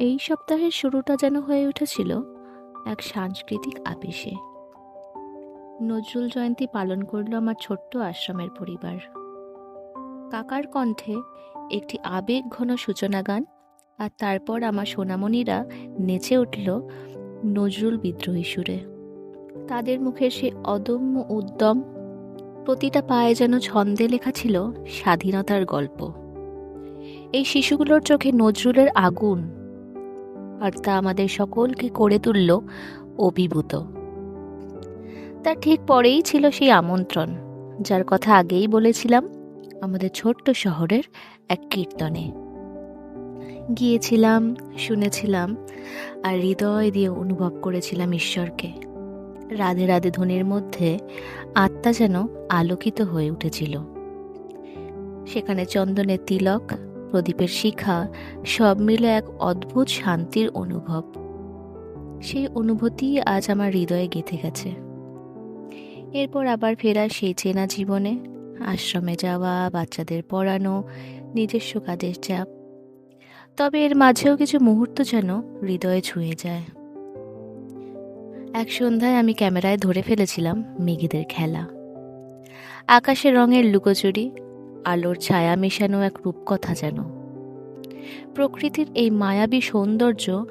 এই সপ্তাহের শুরুটা যেন হয়ে উঠেছিল এক সাংস্কৃতিক আবেশে নজরুল জয়ন্তী পালন করল আমার ছোট্ট আশ্রমের পরিবার। কাকার কণ্ঠে একটি আবেগ ঘন সূচনা গান আর তারপর আমার সোনামণিরা নেচে উঠল নজরুল বিদ্রোহী সুরে। তাদের মুখে সে অদম্য উদ্যম, প্রতিটা পায়ে যেন ছন্দে লেখা ছিল স্বাধীনতার গল্প। এই শিশুগুলোর চোখে নজরুলের আগুন আর তা আমাদের সকলকে করে তুলল অভিভূত। তার ঠিক পরেই ছিল সেই আমন্ত্রণ, যার কথা আগেই বলেছিলাম আমাদের ছোট্ট শহরের এক কীর্তনে। গিয়েছিলাম, শুনেছিলাম আর হৃদয় দিয়ে অনুভব করেছিলাম ঈশ্বরকে। রাধে রাধে ধ্বনির মধ্যে আত্মা যেন আলোকিত হয়ে উঠেছিল। সেখানে চন্দনের তিলক প্রদীপের শিখা সব মিলে এক অদ্ভুত শান্তির অনুভব। সেই অনুভূতি আজ আমার হৃদয়ে গেঁথে গেছে। এরপর আবার ফেরা সেই চেনা জীবনে, আশ্রমে যাওয়া, বাচ্চাদের পড়ানো, নিজস্ব কাজের চাপ। তবে এর মাঝেও কিছু মুহূর্ত যেন হৃদয়ে ছুঁয়ে যায়। এক সন্ধ্যায় আমি ক্যামেরায় ধরে ফেলেছিলাম মেঘেদের খেলা। আকাশের রঙের লুকোচুরি আলোর ছায়া মেশানো এক রূপকথা যেন। প্রকৃতির এই মায়াবী সৌন্দর্য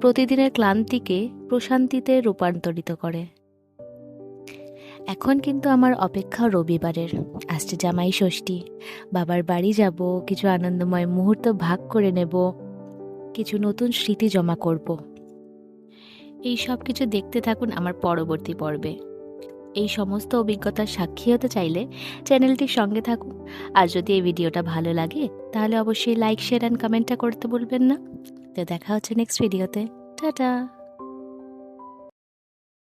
প্রতিদিনের ক্লান্তিকে প্রশান্তিতে রূপান্তরিত করে। এখন কিন্তু আমার অপেক্ষা রবিবারের। আসছে জামাই ষষ্ঠী। বাবার বাড়ি যাব, কিছু আনন্দময় মুহূর্ত ভাগ করে নেব, কিছু নতুন স্মৃতি জমা করব। এই সব কিছু দেখতে থাকুন আমার পরবর্তী পর্বে। এই সমস্ত অভিজ্ঞতার সাক্ষী হতে চাইলে চ্যানেলটির সঙ্গে থাকুন। আর যদি এই ভিডিওটা ভালো লাগে, তাহলে অবশ্যই লাইক শেয়ার অ্যান্ড কমেন্টটা করতে বলবেন না। তো দেখা হচ্ছে নেক্সট ভিডিওতে টাটা!